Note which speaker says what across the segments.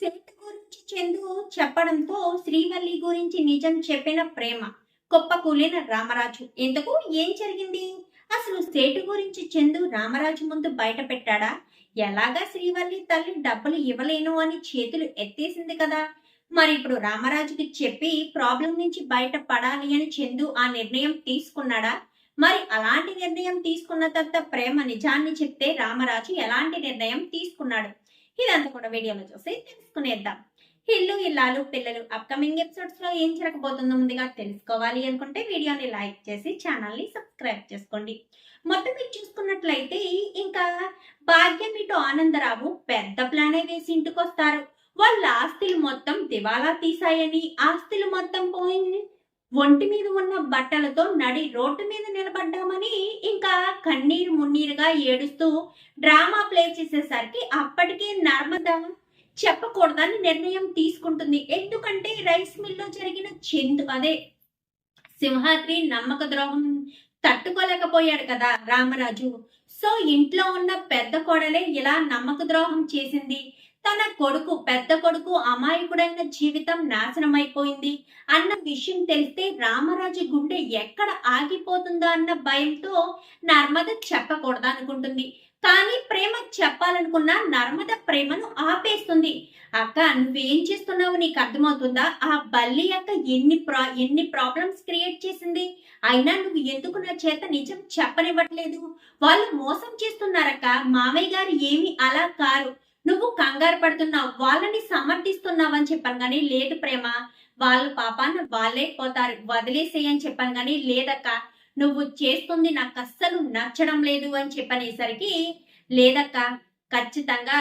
Speaker 1: సేటు గురించి చందు చెప్పడంతో శ్రీవల్లి గురించి నిజం చెప్పిన ప్రేమ కుప్పకూలిన రామరాజు. ఎందుకు? ఏం జరిగింది? అసలు సేటు గురించి చందు రామరాజు ముందు బయట పెట్టాడా ఎలాగా శ్రీవల్లి తల్లి డబ్బులు ఇవ్వలేను అని చేతులు ఎత్తేసింది కదా. మరి ఇప్పుడు రామరాజుకి చెప్పి ప్రాబ్లం నుంచి బయట పడాలి అని చందు ఆ నిర్ణయం తీసుకున్నాడా? మరి అలాంటి నిర్ణయం తీసుకున్న తర్వాత ప్రేమ నిజాన్ని చెప్తే రామరాజు ఎలాంటి నిర్ణయం తీసుకున్నాడు? ఇదంతా కూడా వీడియోలో చూసి తెలుసుకునేద్దాం. ఇల్లు ఇల్లాలు పిల్లలు అప్కమింగ్ ఎపిసోడ్స్లో ఏం జరగబోతుందో ముందుగా తెలుసుకోవాలి అనుకుంటే వీడియోని లైక్ చేసి ఛానల్ని సబ్స్క్రైబ్ చేసుకోండి. మొత్తం మీరు చూసుకున్నట్లయితే ఇంకా భాగ్యం ఇటు ఆనందరావు పెద్ద ప్లానే వేసి ఇంటికి వస్తారు వాళ్ళ ఆస్తులు మొత్తం దివాలా తీసాయని ఆస్తులు మొత్తం పోయి ఒంటి మీద ఉన్న బట్టలతో నడి రోడ్డు మీద నిలబడ్డామని ఇంకా కన్నీరు మున్నీరుగా ఏడుస్తూ డ్రామా ప్లే చేసేసరికి అప్పటికే నర్మద చెప్పకూడదని నిర్ణయం తీసుకుంటుంది. ఎందుకంటే రైస్ మిల్లో జరిగిన చెందు అదే. సింహాద్రి నమ్మక ద్రోహం తట్టుకోలేకపోయాడు కదా రామరాజు. సో ఇంట్లో ఉన్న పెద్ద కోడలే ఇలా నమ్మక ద్రోహం చేసింది. తన కొడుకు పెద్ద కొడుకు అమాయకుడైన జీవితం నాశనం అయిపోయింది అన్న విషయం తెలిస్తే రామరాజు గుండె ఎక్కడ ఆగిపోతుందో అన్న భయంతో నర్మద చెప్పకూడదనుకుంటుంది. కానీ ప్రేమ చెప్పాలనుకున్న నర్మద ప్రేమను ఆపేస్తుంది. అక్క నువ్వేం చేస్తున్నావు నీకు అర్థమవుతుందా? ఆ బల్లి అక్క ఎన్ని ప్రా ఎన్ని ప్రాబ్లమ్స్ క్రియేట్ చేసింది? అయినా నువ్వు ఎందుకు నా చేత నిజం చెప్పనివ్వట్లేదు? వాళ్ళు మోసం చేస్తున్నారక్క. మామయ్య గారు ఏమి అలా కారు. నువ్వు కంగారు పడుతున్నావు వాళ్ళని సమర్థిస్తున్నావని చెప్పాను కానీ లేదు ప్రేమ. వాళ్ళు పాపాన వాళ్ళే పోతారు. వదిలేసేయని చెప్పాను కానీ లేదక్క. నువ్వు చేస్తుంది నాకు అస్సలు నచ్చడం లేదు అని చెప్పనేసరికి లేదక్క ఖచ్చితంగా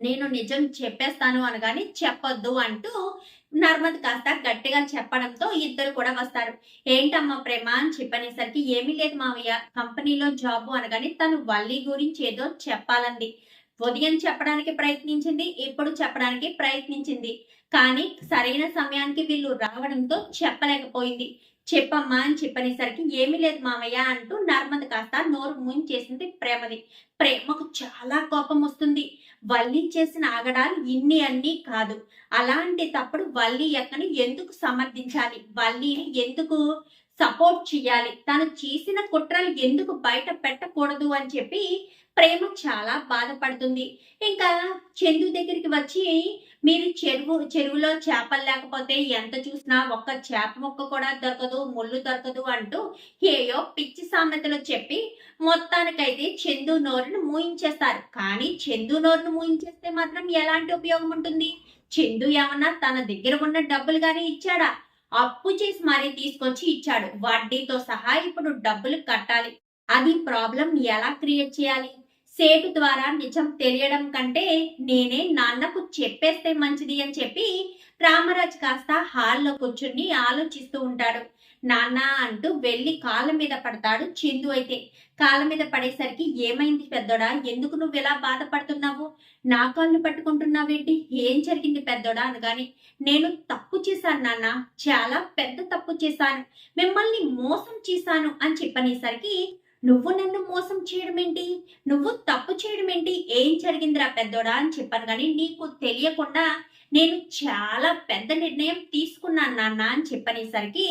Speaker 1: నేను నిజం చెప్పేస్తాను అనగాని చెప్పొద్దు అంటూ నర్మద్ కాస్త గట్టిగా చెప్పడంతో ఇద్దరు కూడా వస్తారు. ఏంటమ్మా ప్రేమ అని చెప్పనేసరికి ఏమీ లేదు మావయ్య. కంపెనీలో జాబు అనగాని తను వల్లి గురించి ఏదో చెప్పాలంది. ఉదయం చెప్పడానికి ప్రయత్నించింది ఇప్పుడు చెప్పడానికి ప్రయత్నించింది. కానీ సరైన సమయానికి వీళ్ళు రావడంతో చెప్పలేకపోయింది. చెప్పమ్మా అని చెప్పనేసరికి ఏమీ లేదు మామయ్య అంటూ నర్మద కాస్త నోరు ముంచేసింది ప్రేమది. ప్రేమకు చాలా కోపం వస్తుంది. వల్లి చేసిన ఆగడాలు ఇన్ని అన్ని కాదు. అలాంటి తప్పుడు వల్లి ఎక్కని ఎందుకు సమర్థించాలి? వల్లిని ఎందుకు సపోర్ట్ చేయాలి తను చేసిన కుట్రలు ఎందుకు బయట పెట్టకూడదు అని చెప్పి ప్రేమ చాలా బాధపడుతుంది. ఇంకా చందు దగ్గరికి వచ్చి మీరు చెరువు చెరువులో చేపలు లేకపోతే ఎంత చూసినా ఒక్క చేప ముక్క కూడా దొరకదు ముళ్ళు దొరకదు అంటూ ఏయో పిచ్చి సామెతలు చెప్పి మొత్తానికైతే చందు నోరును మూయించేస్తారు. కానీ చందు నోరును మూయించేస్తే మాత్రం ఎలాంటి ఉపయోగం ఉంటుంది? చందు ఏమన్నా తన దగ్గర ఉన్న డబ్బులు కానీ ఇచ్చాడా? అప్పు చేసి మరీ తీసుకొచ్చి ఇచ్చాడు. వడ్డీతో సహా ఇప్పుడు డబ్బులు కట్టాలి. అది ప్రాబ్లం ఎలా క్రియేట్ చేయాలి? సేటు ద్వారా నిజం తెలియడం కంటే నేనే నాన్నకు చెప్పేస్తే మంచిది అని చెప్పి రామరాజు కాస్త హాల్లో కూర్చుని ఆలోచిస్తూ ఉంటాడు. నాన్న అంటూ వెళ్ళి కాళ్ళ మీద పడతాడు చిందు అయితే. కాళ్ళ మీద పడేసరికి ఏమైంది పెద్దోడా? ఎందుకు నువ్వు ఇలా బాధపడుతున్నావు? నా కాళ్ళు పట్టుకుంటున్నావేంటి? ఏం జరిగింది పెద్దోడా అనగాని నేను తప్పు చేశాను నాన్న. చాలా పెద్ద తప్పు చేశాను. మిమ్మల్ని మోసం చేశాను అని చెప్పనేసరికి నువ్వు నన్ను మోసం చేయడం ఏంటి నువ్వు తప్పు చేయడం ఏంటి ఏం జరిగిందిరా పెద్దోడా అని చెప్పాను కానీ నీకు తెలియకుండా నేను చాలా పెద్ద నిర్ణయం తీసుకున్నాను నాన్న అని చెప్పనేసరికి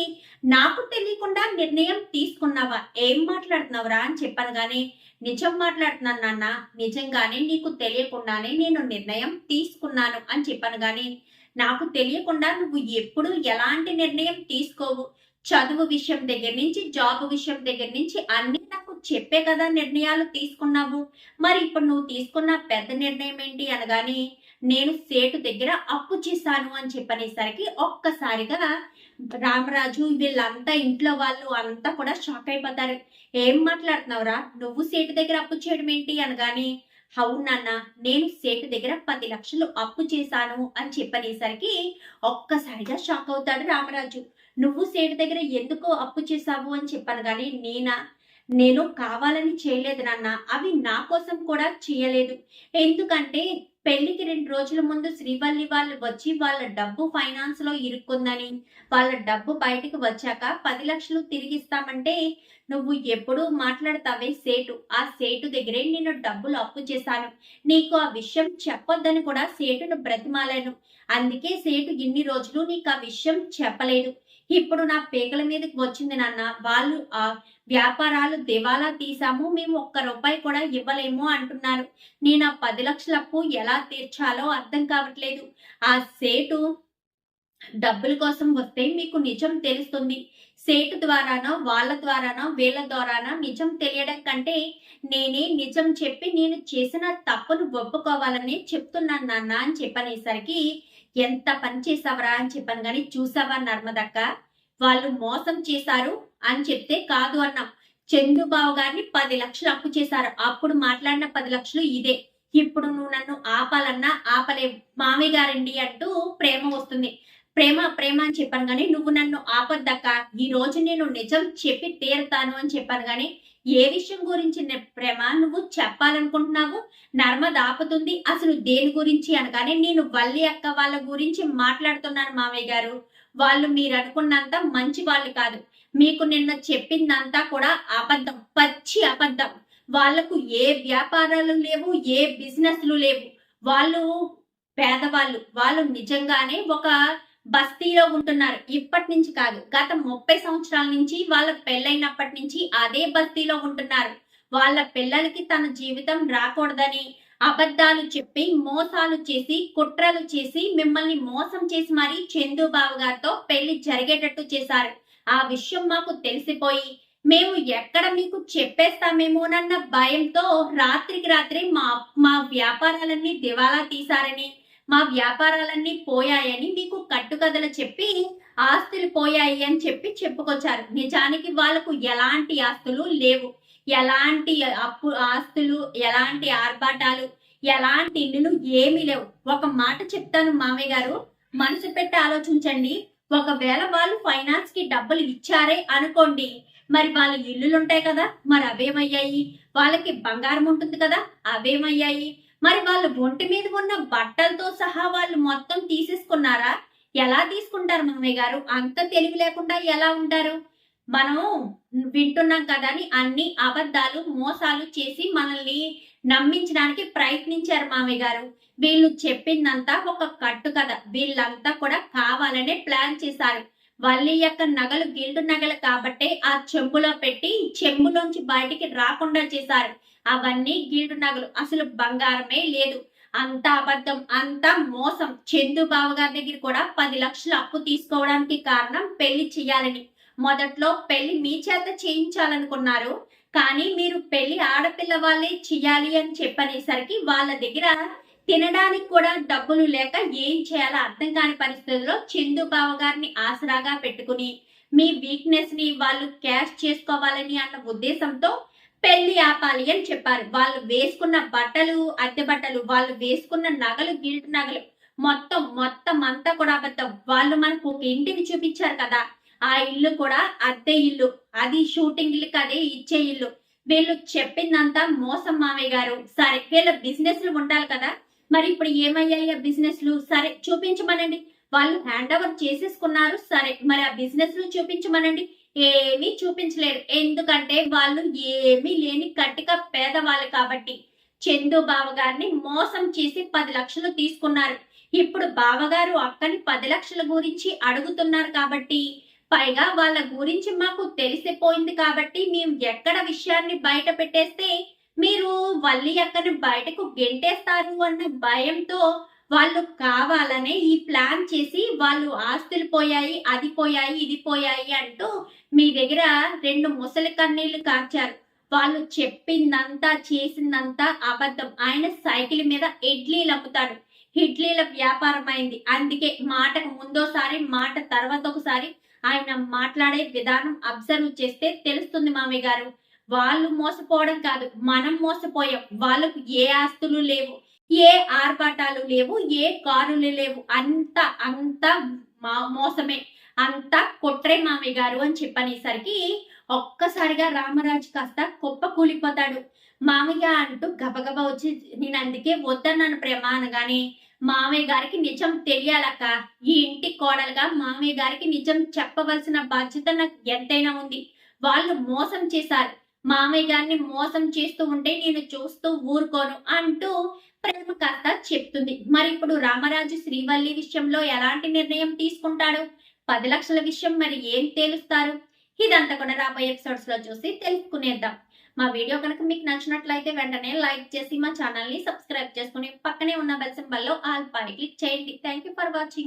Speaker 1: నాకు తెలియకుండా నిర్ణయం తీసుకున్నావా? ఏం మాట్లాడుతున్నావురా అని చెప్పాను కానీ నిజం మాట్లాడుతున్నాను నాన్న. నిజంగానే నీకు తెలియకుండానే నేను నిర్ణయం తీసుకున్నాను అని చెప్పాను కానీ నాకు తెలియకుండా నువ్వు ఎప్పుడు ఎలాంటి నిర్ణయం తీసుకోవు. చదువు విషయం దగ్గర నుంచి జాబ్ విషయం దగ్గర నుంచి అన్ని నాకు చెప్పే కదా నిర్ణయాలు తీసుకున్నావు. మరి ఇప్పుడు నువ్వు తీసుకున్న పెద్ద నిర్ణయం ఏంటి అనగాని నేను సేటు దగ్గర అప్పు చేశాను అని చెప్పనేసరికి ఒక్కసారిగా రామరాజు వీళ్ళంతా ఇంట్లో వాళ్ళు అంతా కూడా షాక్ అయిపోతారు. ఏం మాట్లాడుతున్నావురా? నువ్వు సేటు దగ్గర అప్పు చేయడం ఏంటి అనగాని అవునన్న నేను సేటు దగ్గర పది లక్షలు అప్పు చేశాను అని చెప్పనేసరికి ఒక్కసారిగా షాక్ అవుతాడు రామరాజు. నువ్వు సేటు దగ్గర ఎందుకు అప్పు చేశావు అని చెప్పాను కానీ నేనా? నేను కావాలని చేయలేదు నాన్న. అవి నా కోసం కూడా చేయలేదు. ఎందుకంటే పెళ్ళికి రెండు రోజుల ముందు శ్రీవల్లి వాళ్ళు వచ్చి వాళ్ళ డబ్బు ఫైనాన్స్లో ఇరుక్కుందని. వాళ్ళ డబ్బు బయటకు వచ్చాక పది లక్షలు తిరిగిస్తామంటే నువ్వు ఎప్పుడూ మాట్లాడతావే సేటు. ఆ సేటు దగ్గరే నేను డబ్బులు అప్పు చేశాను. నీకు ఆ విషయం చెప్పొద్దని కూడా సేటును బ్రతిమాలాను. అందుకే సేటు ఇన్ని రోజులు నీకు ఆ విషయం చెప్పలేదు. ఇప్పుడు నా పేకల మీదకి వచ్చింది నాన్న. వాళ్ళు ఆ వ్యాపారాలు దివాలా తీసాము మేము ఒక్క రూపాయి కూడా ఇవ్వలేము అంటున్నారు. నేను ఆ పది లక్షల అప్పు ఎలా తీర్చాలో అర్థం కావట్లేదు. ఆ సేటు డబ్బుల కోసం వస్తే మీకు నిజం తెలుస్తుంది. సేటు ద్వారానో వాళ్ళ ద్వారానో వీళ్ళ ద్వారానో నిజం తెలియడం కంటే నేనే నిజం చెప్పి నేను చేసిన తప్పును ఒప్పుకోవాలని చెప్తున్నాను నాన్న అని చెప్పనేసరికి ఎంత పని చేసావరా అని చెప్పాను. కానీ చూసావా నర్మదక్క? వాళ్ళు మోసం చేశారు అని చెప్తే కాదు అన్నాం. చందుబాబు గారిని పది లక్షలు అప్పు చేశారు. అప్పుడు మాట్లాడిన పది లక్షలు ఇదే. ఇప్పుడు నువ్వు నన్ను ఆపాలన్నా ఆపలే మామయ్య గారండి అంటూ ప్రేమ వస్తుంది. ప్రేమ ప్రేమ అని చెప్పాను కానీ నువ్వు నన్ను ఆపద్దక్క. ఈ రోజు నేను నిజం చెప్పి తీరుతాను అని చెప్పాను కానీ ఏ విషయం గురించి ప్రేమ? నువ్వు చెప్పాలనుకుంటున్నావు. నర్మద ఆపుతుంది అసలు దేని గురించి అనగానే నేను వల్లి అక్క వాళ్ళ గురించి మాట్లాడుతున్నాను మామయ్య గారు. వాళ్ళు మీరు అనుకున్నంత మంచి వాళ్ళు కాదు. మీకు నిన్న చెప్పిందంతా కూడా అబద్ధం. పచ్చి అబద్ధం. వాళ్ళకు ఏ వ్యాపారాలు లేవు ఏ బిజినెస్లు లేవు. వాళ్ళు పేదవాళ్ళు. వాళ్ళు నిజంగానే ఒక బస్తీలో ఉంటున్నారు. ఇప్పటి నుంచి కాదు గత ముప్పై సంవత్సరాల నుంచి వాళ్ళ పెళ్ళైనప్పటి నుంచి అదే బస్తీలో ఉంటున్నారు. వాళ్ళ పిల్లలకి తన జీవితం రాకూడదని అబద్ధాలు చెప్పి మోసాలు చేసి కుట్రలు చేసి మిమ్మల్ని మోసం చేసి మరీ చందుబాబు గారితో పెళ్ళి జరిగేటట్టు చేశారు. ఆ విషయం మాకు తెలిసిపోయి మేము ఎక్కడ మీకు చెప్పేస్తామేమోనన్న భయంతో రాత్రికి రాత్రి మా మా వ్యాపారాలన్నీ దివాలా తీశారని మా వ్యాపారాలన్నీ పోయాయని మీకు కట్టుకథలు చెప్పి ఆస్తులు పోయాయి అని చెప్పి చెప్పుకొచ్చారు. నిజానికి వాళ్ళకు ఎలాంటి ఆస్తులు లేవు. ఎలాంటి అప్పు ఆస్తులు ఎలాంటి ఆర్భాటాలు ఎలాంటి ఇల్లులు ఏమీ లేవు. ఒక మాట చెప్తాను మామయ్య గారు. మనసు పెట్టి ఆలోచించండి. ఒకవేళ వాళ్ళు ఫైనాన్స్కి డబ్బులు ఇచ్చారే అనుకోండి మరి వాళ్ళ ఇల్లులు ఉంటాయి కదా. మరి అవేమయ్యాయి? వాళ్ళకి బంగారం ఉంటుంది కదా. అవేమయ్యాయి? మరి వాళ్ళు ఒంటి మీద ఉన్న బట్టలతో సహా వాళ్ళు మొత్తం తీసేసుకున్నారా? ఎలా తీసుకుంటారు మామయ్య గారు? అంత తెలివి లేకుండా ఎలా ఉంటారు? మనం వింటున్నాం కదా అని అన్ని అబద్ధాలు మోసాలు చేసి మనల్ని నమ్మించడానికి ప్రయత్నించారు మామయ్య గారు. వీళ్ళు చెప్పిందంతా ఒక కట్టు కథ. వీళ్ళంతా కూడా కావాలనే ప్లాన్ చేశారు. వల్లి యొక్క నగలు గిల్డు నగలు కాబట్టే ఆ చెంబులో పెట్టి చెంబులోంచి బయటికి రాకుండా చేశారు. అవన్నీ గిల్డు నగలు. అసలు బంగారమే లేదు. అంత అబద్ధం అంత మోసం. చందుబాబు గారి దగ్గర కూడా పది లక్షలు అప్పు తీసుకోవడానికి కారణం పెళ్ళి చేయాలని మొదట్లో పెళ్ళి మీ చేత చేయించాలనుకున్నారు. కానీ మీరు పెళ్ళి ఆడపిల్ల వాళ్ళే చెయ్యాలి అని చెప్పనేసరికి వాళ్ళ దగ్గర తినడానికి కూడా డబ్బులు లేక ఏం చేయాలో అర్థం కాని పరిస్థితుల్లో చందు గారిని ఆసరాగా పెట్టుకుని మీ వీక్నెస్ని వాళ్ళు క్యాష్ చేసుకోవాలని అన్న ఉద్దేశంతో పెళ్ళి ఆపాలి అని చెప్పారు. వాళ్ళు వేసుకున్న బట్టలు అద్దె బట్టలు వాళ్ళు వేసుకున్న నగలు గిల్ట్ నగలు మొత్తం మొత్తం అంతా కూడా అబద్ధం. వాళ్ళు మనకు ఒక ఇంటిని చూపించారు కదా. ఆ ఇల్లు కూడా అద్దె ఇల్లు. అది షూటింగ్ ఇల్లు కదే ఇచ్చే ఇల్లు. వీళ్ళు చెప్పిందంతా మోసం మామయ్య గారు. సరే వీళ్ళ బిజినెస్లు ఉండాలి కదా. మరి ఇప్పుడు ఏమయ్యాయి ఆ బిజినెస్లు సరే చూపించమనండి. వాళ్ళు హ్యాండ్ ఓవర్ చేసేసుకున్నారు. సరే మరి ఆ బిజినెస్లు చూపించమనండి. ఏమీ చూపించలేరు. ఎందుకంటే వాళ్ళు ఏమీ లేని కట్టిక పేదవాళ్ళు కాబట్టి. చందు బావగారిని మోసం చేసి పది లక్షలు తీసుకున్నారు. ఇప్పుడు బావగారు అక్కని పది లక్షల గురించి అడుగుతున్నారు కాబట్టి. పైగా వాళ్ళ గురించి మాకు తెలిసిపోయింది కాబట్టి మేము ఎక్కడ విషయాన్ని బయట పెట్టేస్తే మీరు వల్లి అక్కని బయటకు గెంటేస్తారు అన్న భయంతో వాళ్ళు కావాలనే ఈ ప్లాన్ చేసి వాళ్ళు ఆస్తులు పోయాయి అది పోయాయి ఇది పోయాయి అంటూ మీ దగ్గర రెండు ముసలి కన్నీళ్ళు కార్చారు. వాళ్ళు చెప్పిందంతా చేసిందంతా అబద్ధం. ఆయన సైకిల్ మీద ఇడ్లీలు అమ్ముతాడు. ఇడ్లీల వ్యాపారం అయింది అందుకే మాటకు ముందోసారి మాట తర్వాత ఒకసారి ఆయన మాట్లాడే విధానం అబ్జర్వ్ చేస్తే తెలుస్తుంది మామయ్య గారు. వాళ్ళు మోసపోవడం కాదు మనం మోసపోయాం. వాళ్ళకు ఏ ఆస్తులు లేవు. ఏ ఆర్భాటాలు లేవు ఏ కారులు లేవు. అంత అంత మా- మోసమే. అంత కొట్రే మామయ్య గారు అని చెప్పనేసరికి ఒక్కసారిగా రామరాజు కాస్త కుప్ప కూలిపోతాడు. మామయ్య అంటూ గబగబా వచ్చి నేను అందుకే వద్దన్నాను ప్రేమ అనగానే మామయ్య గారికి నిజం తెలియాలక్క. ఈ ఇంటి కోడలుగా మామయ్య గారికి నిజం చెప్పవలసిన బాధ్యత నాకు ఎంతైనా ఉంది. వాళ్ళు మోసం చేశారు. మామయ్య గారిని మోసం చేస్తూ ఉంటే నేను చూస్తూ ఊరుకోను అంటూ ప్రేమ కాస్త చెప్తుంది. మరి ఇప్పుడు రామరాజు శ్రీవల్లి విషయంలో ఎలాంటి నిర్ణయం తీసుకుంటాడు? పది లక్షల విషయం మరి ఏం తేలుస్తారు? ఇదంతా కూడా రాబోయే ఎపిసోడ్స్లో చూసి తెలుసుకునేద్దాం. మా వీడియో కనుక మీకు నచ్చినట్లయితే వెంటనే లైక్ చేసి మా ఛానల్ని సబ్స్క్రైబ్ చేసుకుని పక్కనే ఉన్న బెల్ సింబల్లో ఆల్ పై క్లిక్ చేయండి. Thank you for watching